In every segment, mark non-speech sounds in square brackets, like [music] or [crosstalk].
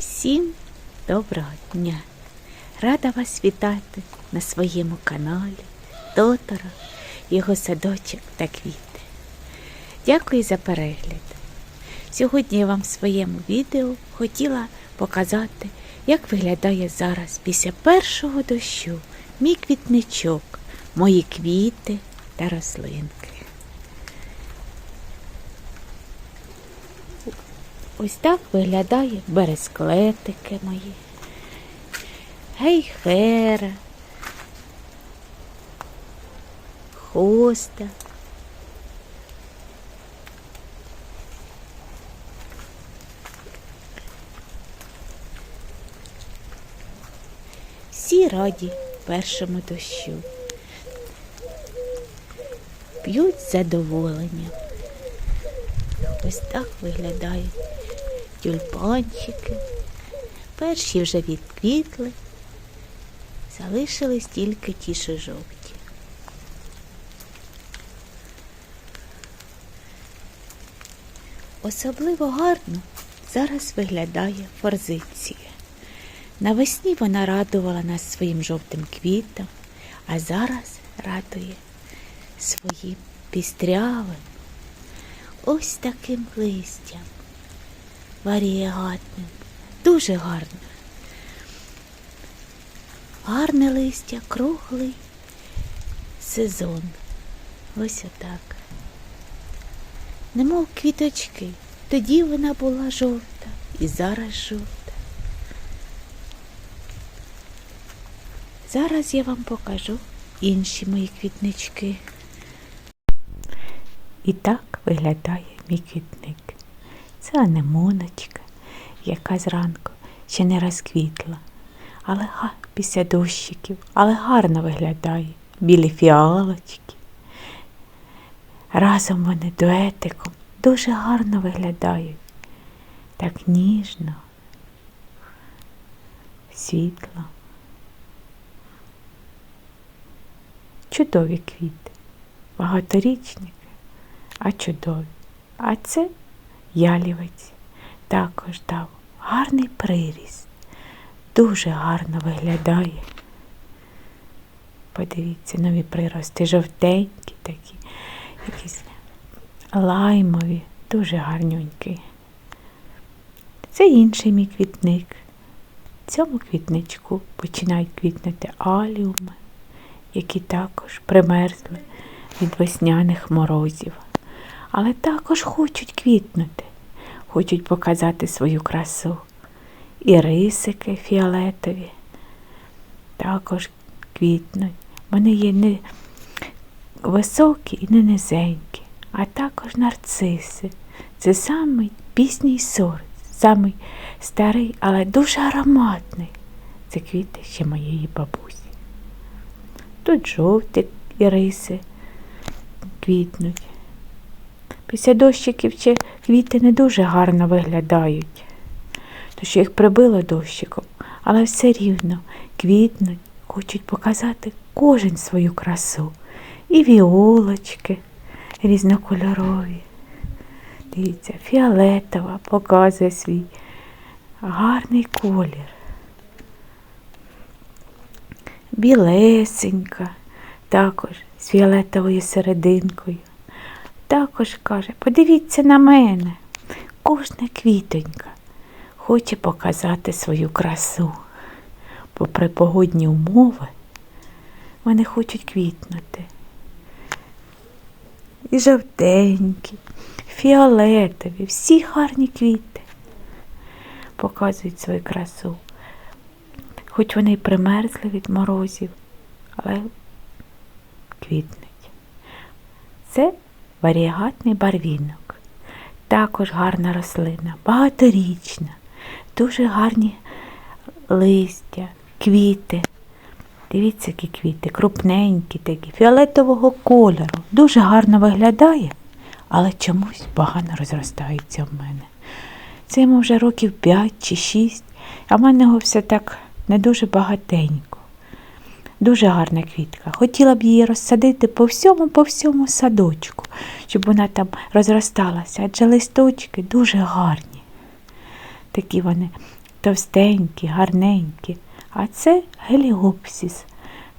Всім доброго дня! Рада вас вітати на своєму каналі Тотора, його садочок та квіти. Дякую за перегляд. Сьогодні я вам в своєму відео хотіла показати, як виглядає зараз після першого дощу мій квітничок, мої квіти та рослинки. Ось так виглядає бересклетики мої. Гейхера, хоста. Всі раді першому дощу. П'ють з задоволенням. Ось так виглядають тюльпанчики. Перші вже відквітли, залишились тільки ті, що жовті. Особливо гарно зараз виглядає форзиція. Навесні вона радувала нас своїм жовтим квітом, а зараз радує своїм пістрявим, ось таким листям варієгатним, дуже гарно. Гарне листя, круглий сезон. Ось отак. Немов квіточки. Тоді вона була жовта і зараз жовта. Зараз я вам покажу інші мої квітнички. І так виглядає мій квітник. Це анемоночка, яка зранку ще не розквітла, але га, після дощиків, але гарно виглядає. Білі фіалочки. Разом вони дуетиком дуже гарно виглядають. Так ніжно, світло. Чудові квіти, багаторічники, а чудові. А це ялівець також дав гарний приріст, дуже гарно виглядає. Подивіться, нові прирости, жовтенькі такі, якісь лаймові, дуже гарненькі. Це інший мій квітник. В цьому квітничку починають квітнути аліуми, які також примерзли від весняних морозів але також хочуть квітнути, хочуть показати свою красу. І рисики фіолетові також квітнуть. Вони є не високі і не низенькі, а також нарциси. Це самий пісній сорт, самий старий, але дуже ароматний. Це квіти ще моєї бабусі. Тут жовті риси квітнуть. Після дощиків чи квіти не дуже гарно виглядають, то що їх прибило дощиком, але все рівно квітнуть, хочуть показати кожен свою красу. І віолочки різнокольорові. Дивіться, фіолетова показує свій гарний колір. Білесенька, також з фіолетовою серединкою також каже, подивіться на мене. Кожна квітонька хоче показати свою красу. Попри погодні умови, вони хочуть квітнути. І жовтенькі, фіолетові, всі гарні квіти показують свою красу. Хоч вони й примерзли від морозів, але квітнуть. Це варіагатний барвінок. Також гарна рослина, багаторічна, дуже гарні листя, квіти. Дивіться, які квіти, крупненькі такі, фіолетового кольору. Дуже гарно виглядає, але чомусь погано розростається в мене. Це йому вже років 5 чи 6, а в мене його все так не дуже багатенько. Дуже гарна квітка. Хотіла б її розсадити по всьому, по всьому садочку, щоб вона там розросталася, адже листочки дуже гарні. Такі вони товстенькі, гарненькі. А це геліопсіс,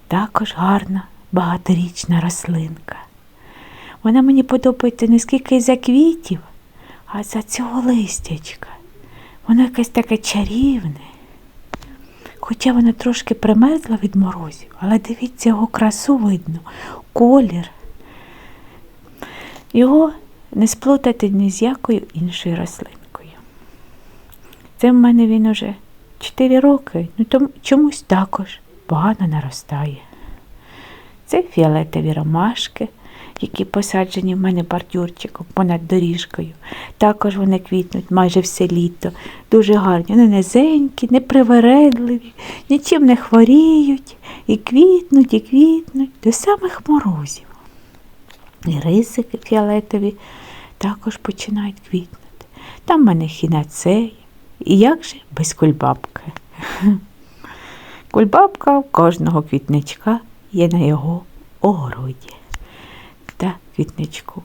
також гарна багаторічна рослинка. Вона мені подобається не скільки за квітів, а за цього листячка. Воно якесь таке чарівне. Хоча вона трошки примерзла від морозів, але дивіться, його красу видно, колір. Його не сплутати ні з якою іншою рослинкою. Це в мене він уже 4 роки, ну тому чомусь також погано наростає. Це фіолетові ромашки, які посаджені в мене бордюрчиком понад доріжкою. Також вони квітнуть майже все літо. Дуже гарні. Вони низенькі, непривередливі, нічим не хворіють, і квітнуть, і квітнуть до самих морозів. І рисики фіолетові також починають квітнути. Там в мене хінацея. І як же без кульбабки? [laughs] Кульбабка у кожного квітничка є на його огороді та квітничку.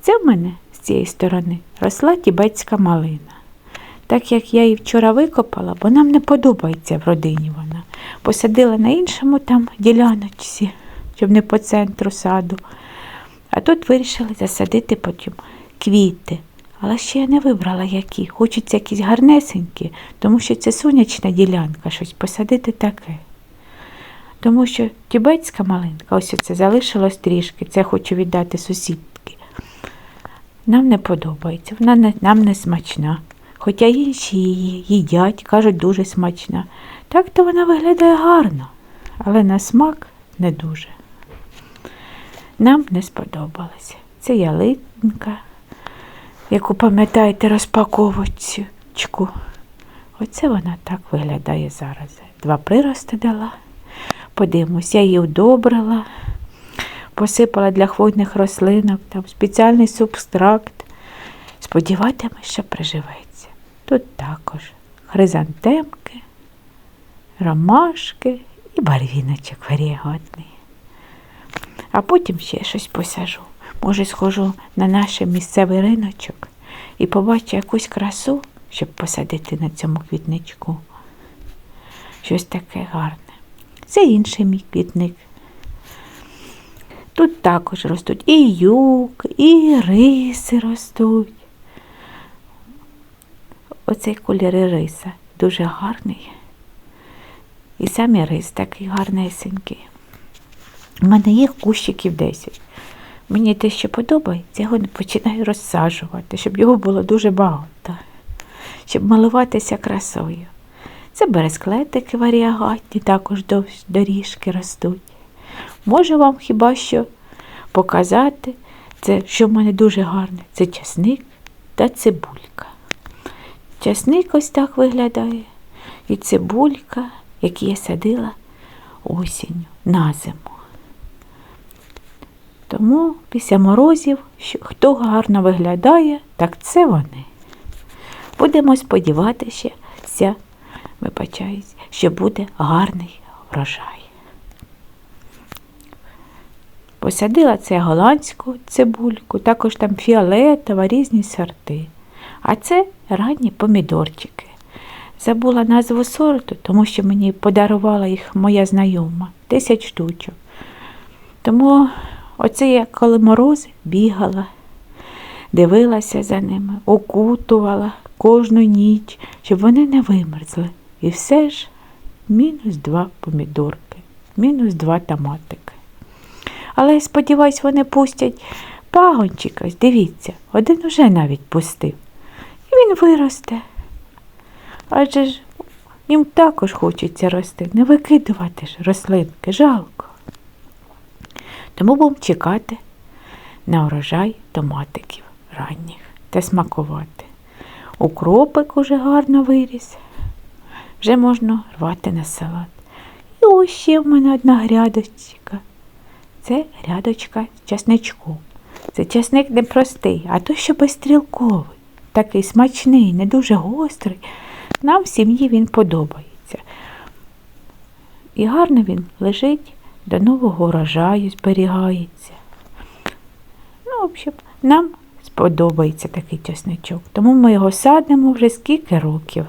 Це в мене з цієї сторони росла тібетська малина. Так як я її вчора викопала, бо нам не подобається в родині вона. Посадила на іншому там діляночці, щоб не по центру саду. А тут вирішили засадити потім квіти. Але ще я не вибрала які. Хочеться якісь гарнесенькі, тому що це сонячна ділянка, щось посадити таке. Тому що тібетська малинка, ось це залишилось трішки, це хочу віддати сусідки. Нам не подобається, вона не, нам не смачна. Хоча інші її їдять, кажуть, дуже смачна. Так то вона виглядає гарно, але на смак не дуже. Нам не сподобалося. Це ялинка, яку пам'ятаєте розпаковочку. Оце вона так виглядає зараз. Два прирости дала. Подивимось, я її удобрила, посипала для хвойних рослинок, там спеціальний субстракт. Сподіватимусь, що приживеться. Тут також хризантемки, ромашки і барвіночок варіагатний. А потім ще щось посажу. Може, схожу на наш місцевий риночок і побачу якусь красу, щоб посадити на цьому квітничку. Щось таке гарне. Це інший мій квітник. Тут також ростуть і юк, і риси ростуть. Оцей колір риса дуже гарний. І сам і рис такий гарнесенький. У мене їх кущиків 10. Мені те, що подобається, його починаю розсаджувати, щоб його було дуже багато, щоб малуватися красою. Це бересклетики варіагатні, також довж доріжки ростуть. Можу вам хіба що показати, це, що в мене дуже гарне, це часник та цибулька. Часник ось так виглядає, і цибулька, які я садила осінню на зиму. Тому після морозів, хто гарно виглядає, так це вони. Будемо сподіватися, вибачаюсь, що буде гарний врожай. Посадила це голландську цибульку, також там фіолетова, різні сорти. А це ранні помідорчики. Забула назву сорту, тому що мені подарувала їх моя знайома 10 штучок. Тому оце я коли морози бігала, дивилася за ними, окутувала кожну ніч, щоб вони не вимерзли. І все ж мінус два помідорки, мінус два томатики. Але сподіваюсь, вони пустять пагончика. Дивіться, один уже навіть пустив. І він виросте. Адже ж їм також хочеться рости, не викидувати ж рослинки, жалко. Тому будемо чекати на урожай томатиків ранніх та смакувати. Укропик уже гарно виріс, вже можна рвати на салат. І ось ще в мене одна грядочка. Це грядочка з часничком. Це часник не простий, а то що безстрілковий, такий смачний, не дуже гострий. Нам в сім'ї він подобається. І гарно він лежить до нового урожаю, зберігається. Ну, в общем, нам сподобається такий часничок. Тому ми його садимо вже скільки років.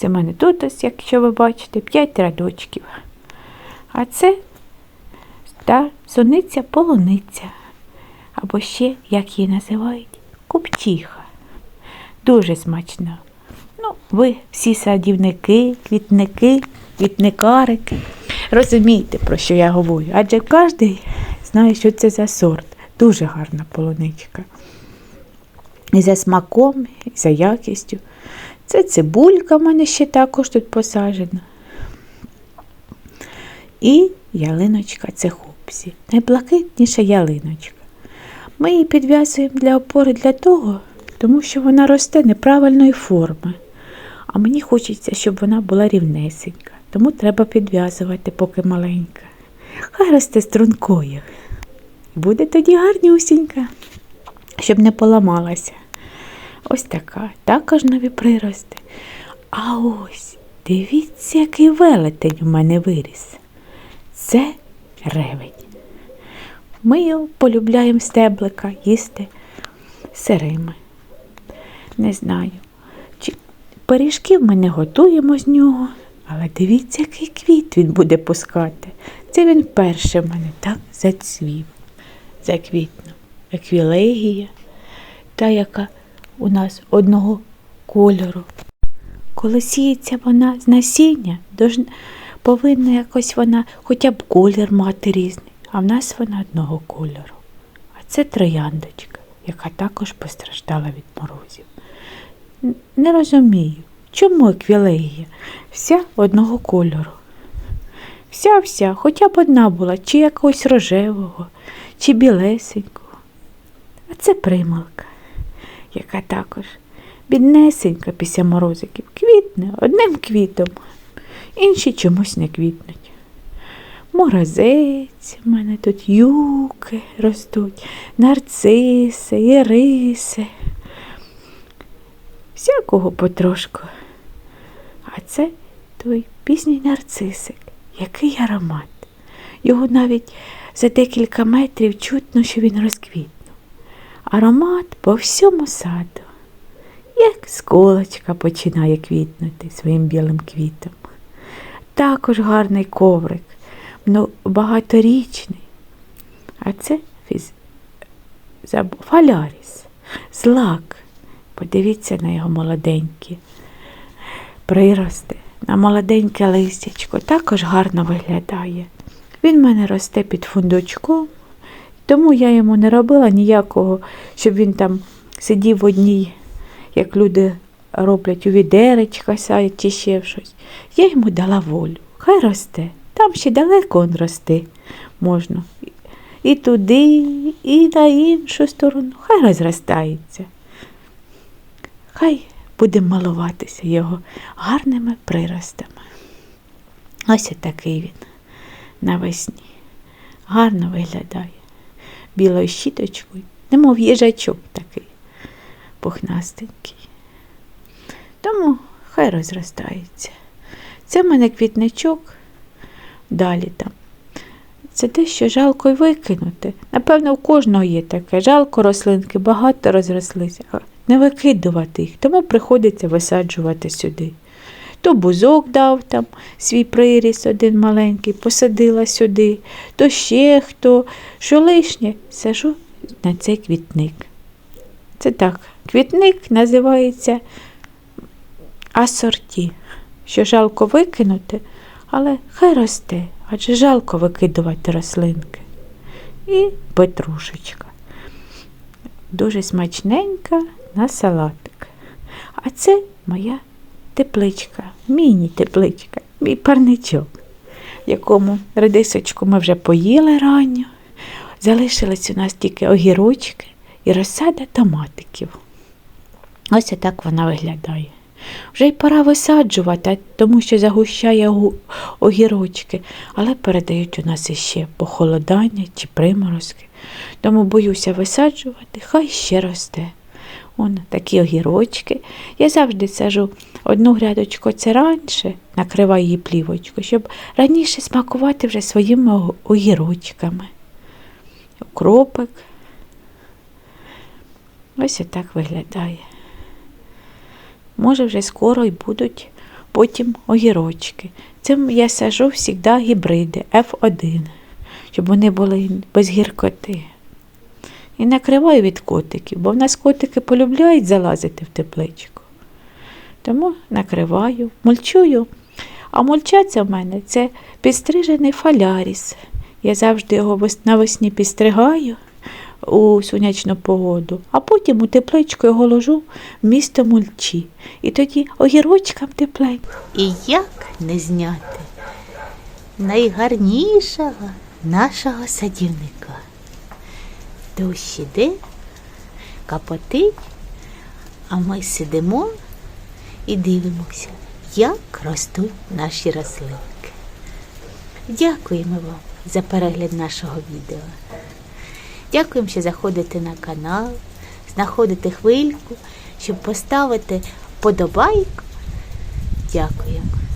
Це в мене тут, ось, якщо ви бачите, 5 рядочків. А це та суниця полуниця. Або ще, як її називають, купчиха. Дуже смачна. Ну, ви всі садівники, квітники, квітникарики. Розумієте, про що я говорю. Адже кожен знає, що це за сорт. Дуже гарна полуничка. І за смаком, і за якістю. Це цибулька в мене ще також тут посаджена. І ялиночка це хопсі. Найблакитніша ялиночка. Ми її підв'язуємо для опори для того, тому що вона росте неправильної форми. А мені хочеться, щоб вона була рівнесенька. Тому треба підв'язувати, поки маленька. Хай росте стрункою. Буде тоді гарнюсінька, щоб не поламалася. Ось така, також нові прирости. А ось, дивіться, який велетень у мене виріс. Це ревень. Ми його полюбляємо стеблика їсти сирими. Не знаю, чи пиріжків ми не готуємо з нього, але дивіться, який квіт він буде пускати. Це він вперше в мене так зацвів, заквітнув. Еквілегія, та, яка у нас одного кольору. Коли сіється вона з насіння, повинна якось вона хоча б колір мати різний, а в нас вона одного кольору. А це трояндочка, яка також постраждала від морозів. Не розумію, чому еквілегія вся одного кольору. Вся-вся, хоча б одна була, чи якогось рожевого, чи білесенького. А це прималка, яка також біднесенька після морозиків, квітне одним квітом, інші чомусь не квітнуть. Морозець, в мене тут юки ростуть, нарциси, іриси. Всякого потрошку. А це той пізній нарцисик, який аромат. Його навіть за декілька метрів чутно, що він розквітнув. Аромат по всьому саду, як сколочка починає квітнути своїм білим квітом. Також гарний коврик, ну, багаторічний. А це фіз... забу- фаляріс, злак. Подивіться на його молоденькі прирости, на молоденьке листячко. Також гарно виглядає. Він в мене росте під фундучком, тому я йому не робила ніякого, щоб він там сидів в одній, як люди роблять у відеречках садять чи ще щось. Я йому дала волю. Хай росте. Там ще далеко він рости можна. І туди, і на іншу сторону. Хай розростається. Хай буде малуватися його гарними приростами. Ось такий він навесні. Гарно виглядає. Білою щіточкою, немов їжачок такий пухнастенький. Тому хай розростається. Це в мене квітничок, далі там. Це те, що жалко й викинути. Напевно, у кожного є таке. Жалко рослинки, багато розрослися. Не викидувати їх, тому приходиться висаджувати сюди. То бузок дав там свій приріс, один маленький, посадила сюди, то ще хто, що лишнє, сажу на цей квітник. Це так, квітник називається асорті, що жалко викинути, але хай росте, адже жалко викидувати рослинки. І петрушечка. Дуже смачненька на салатик. А це моя тепличка, міні-тепличка, мій парничок, якому редисочку ми вже поїли ранню. Залишились у нас тільки огірочки і розсада томатиків. Ось так вона виглядає. Вже й пора висаджувати, тому що загущає огірочки, але передають у нас іще похолодання чи приморозки. Тому боюся висаджувати, хай ще росте. Он такі огірочки. Я завжди сажу одну грядочку це раніше, накриваю її плівочкою, щоб раніше смакувати вже своїми огірочками. Укропик. Ось отак виглядає. Може, вже скоро й будуть потім огірочки. Це я сажу завжди гібриди F1, щоб вони були без гіркоти. І накриваю від котиків, бо в нас котики полюбляють залазити в тепличку. Тому накриваю, мульчую. А мульчаться в мене це підстрижений фаляріс. Я завжди його навесні підстригаю у сонячну погоду, а потім у тепличку його ложу в місто мульчі. І тоді огірочкам тепленько. І як не зняти найгарнішого нашого садівника. Дощ іде, капотить, а ми сидимо і дивимося, як ростуть наші рослинки. Дякуємо вам за перегляд нашого відео. Дякуємо, що заходите на канал, знаходите хвильку, щоб поставити подобайку. Дякуємо.